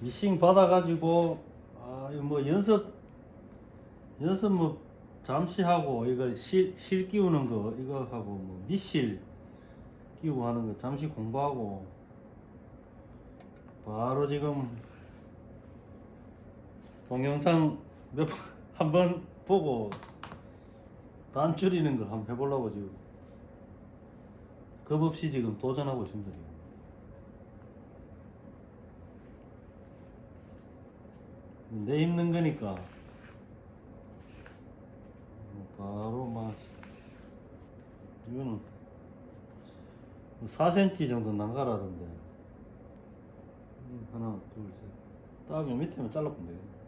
미싱 받아가지고 아 이거 뭐 연습 연습 뭐 잠시 하고 이거 실, 실 끼우는 거 이거 하고 뭐 밑실 끼우고 하는 거 잠시 공부하고 바로 지금 동영상 몇 번 한 번 보고 단 줄이는 거 한번 해보려고 지금 겁 없이 지금 도전하고 있습니다. 내 힘든 거니까. 뭐 바로 막 이거는 4cm 정도 난가라던데. 음, 하나 둘셋딱 요 밑에만 잘라보면 되겠네.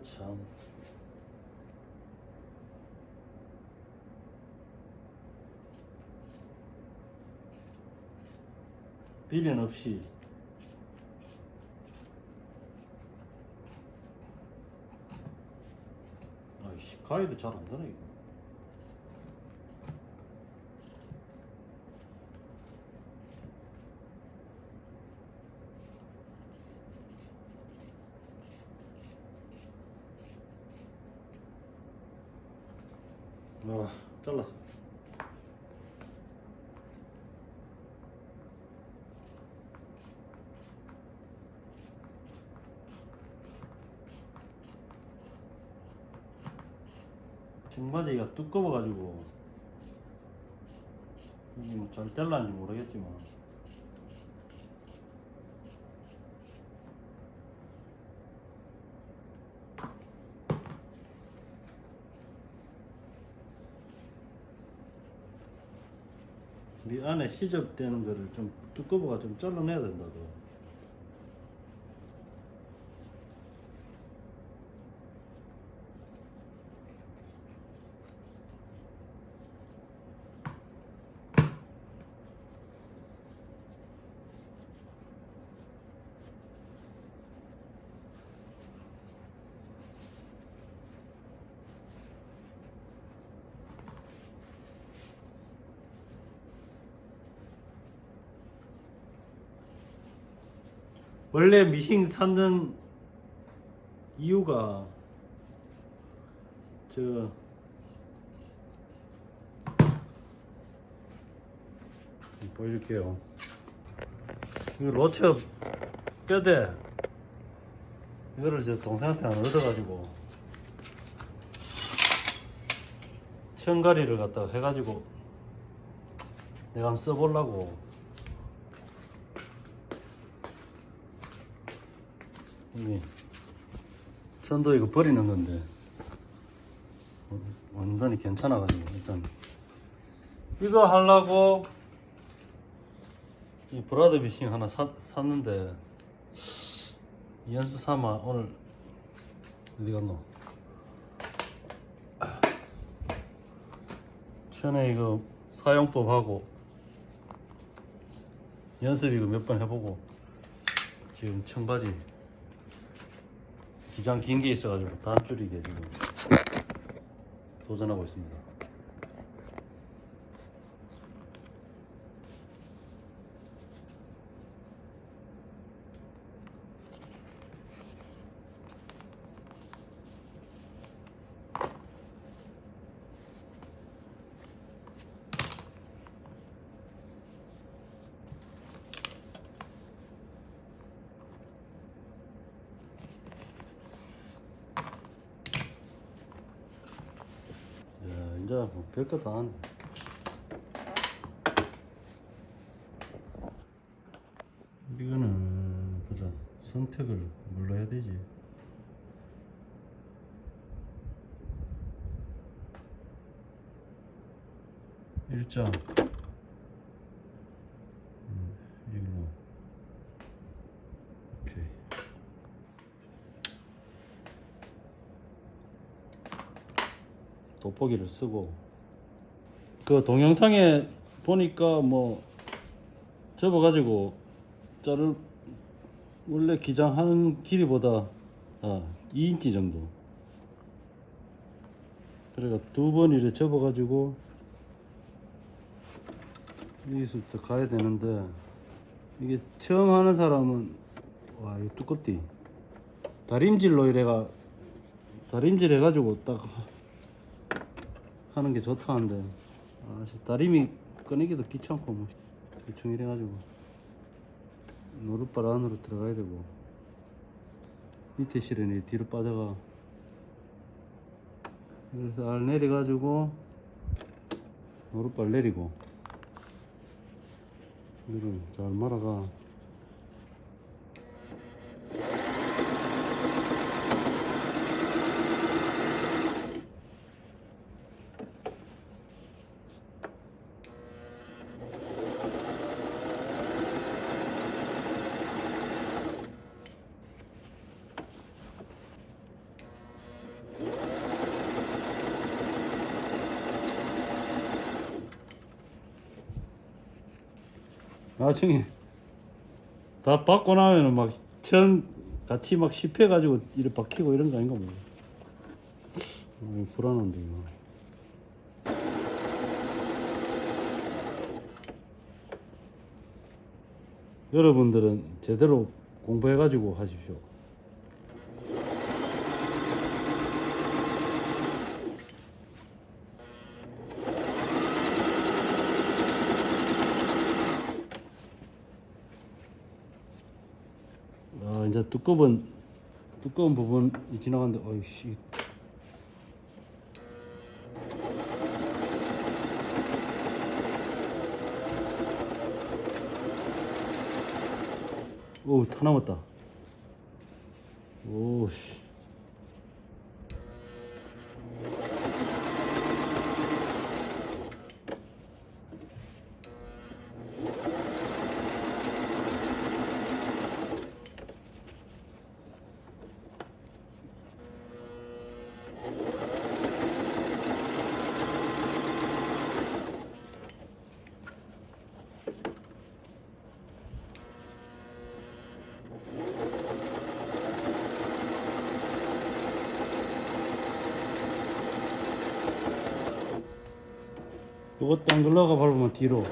아참. 비련 없이 아이 씨 가위도 잘 안 되네 이거 아 잘랐어 청바지가 두꺼워가지고. 이게 뭐 잘 잘랐는지 모르겠지만. 이 안에 시접되는 거를 좀 두꺼워가 좀 잘라내야 된다 도 원래 미싱 찾는 이유가 저 보여줄게요. 이거 로처 뼈대 이거를 저 동생한테 하나 얻어가지고 청가리를 갖다가 해가지고 내가 한번 써보려고 이게 천도 이거 버리는 건데. 완전히 괜찮아가지고 일단. 이거 하려고 이 브라더 미싱 하나 사, 샀는데 연습 삼아 오늘 어디 갔노? 전에 이거 사용법 하고 연습 이거 몇 번 해보고 지금 청바지 기장 긴 게 있어가지고 단 줄이게 지금 도전하고 있습니다. 야, 이제 뭐 별거 다 하네. 이거는 보자. 선택을 뭘로 해야 되지? 일장. 음, 이걸로. 오케이. 돋보기를 쓰고 그 동영상에 보니까 뭐 접어가지고 자를 원래 기장하는 길이보다 아, 2인치 정도. 그래가 두 번 이렇게 접어가지고 여기서부터 가야 되는데 이게 처음 하는 사람은 와 이거 두껍디. 다림질로 이래가 다림질 해가지고 딱 하는 게 좋다 한데 아, 씨, 다림이 꺼내기도 귀찮고 뭐. 대충 이래가지고 노릇발 안으로 들어가야 되고 밑에 실은 뒤로 빠져가. 그래서 알 내려가지고 노릇발 내리고. 이를 잘 말아가 나중에 다 받고 나면은 막 천 같이 막 씹혀 가지고 이렇게 박히고 이런 거 아닌가 뭐. 어, 불안한데 이거. 여러분들은 제대로 공부해 가지고 하십시오. 아 이제 두꺼운 두꺼운 부분이 지나갔는데 어이씨. 오다 남았다. 오씨 이거 딱 눌러가 밟으면 뒤로.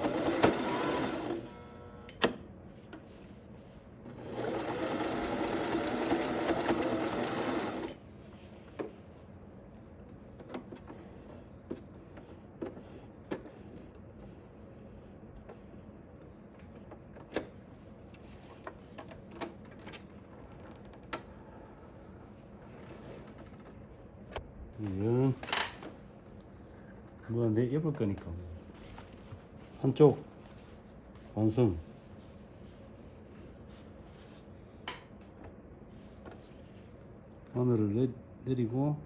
이건 뭐야 내 입을 거니까. 한쪽 완성 하늘을 내, 내리고.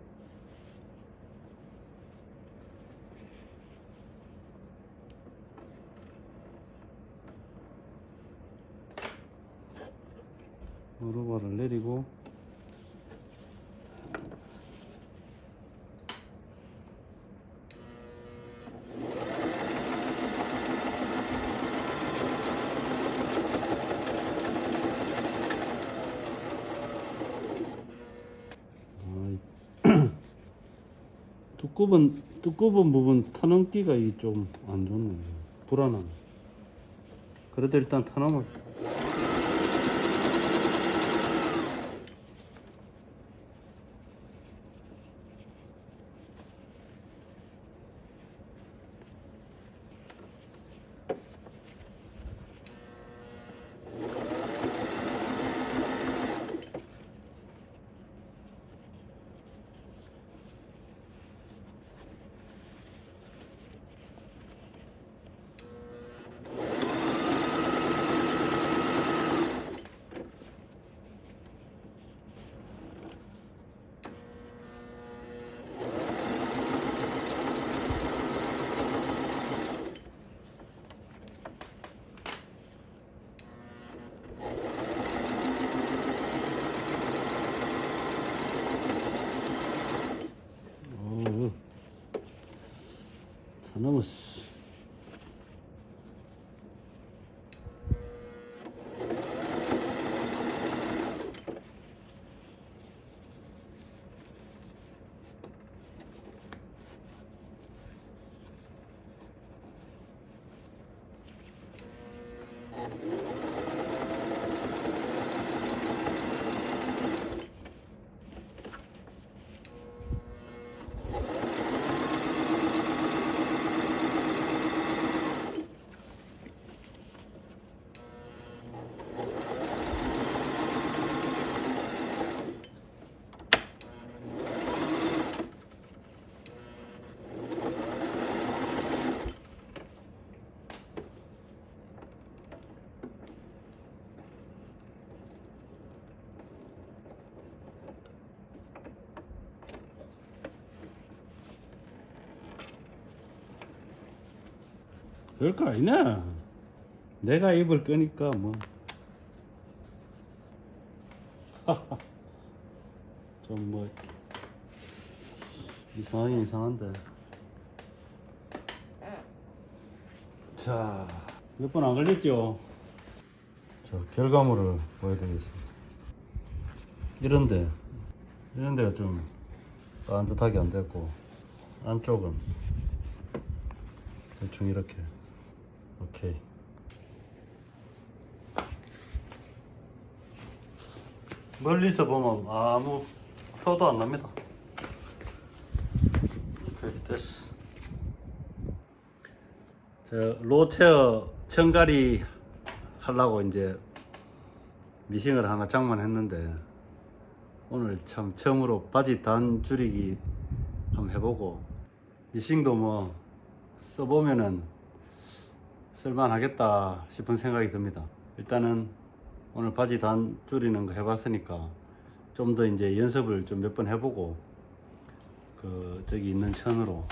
오르바를 내리고 아이, 두꺼운 두꺼운 부분 타넘기가 좀 안 좋네. 불안하네. 그래도 일단 타넘을 어, 다넘 었어. 별거 아니네. 내가 입을 거니까 뭐. 좀 뭐 이상하긴 이상한데. 자, 몇 번 안 걸렸죠? 자, 결과물을 보여드리겠습니다. 이런데, 이런 데가 좀 반듯하게 안 됐고, 안쪽은 대충 이렇게. 오케이. 멀리서 보면 아무 표도 안 납니다. 오케이, 됐어. 저 로체어 청가리 하려고 이제 미싱을 하나 장만했는데 오늘 참 처음으로 바지 단 줄이기 한번 해보고 미싱도 뭐 써보면은 쓸만하겠다 싶은 생각이 듭니다. 일단은 오늘 바지 단 줄이는 거 해봤으니까 좀 더 이제 연습을 좀 몇 번 해보고 그 저기 있는 천으로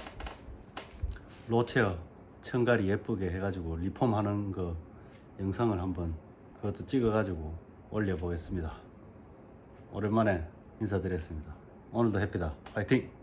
로체어 청가리 예쁘게 해가지고 리폼하는 거 영상을 한번 그것도 찍어가지고 올려보겠습니다. 오랜만에 인사드렸습니다. 오늘도 해피다. 파이팅!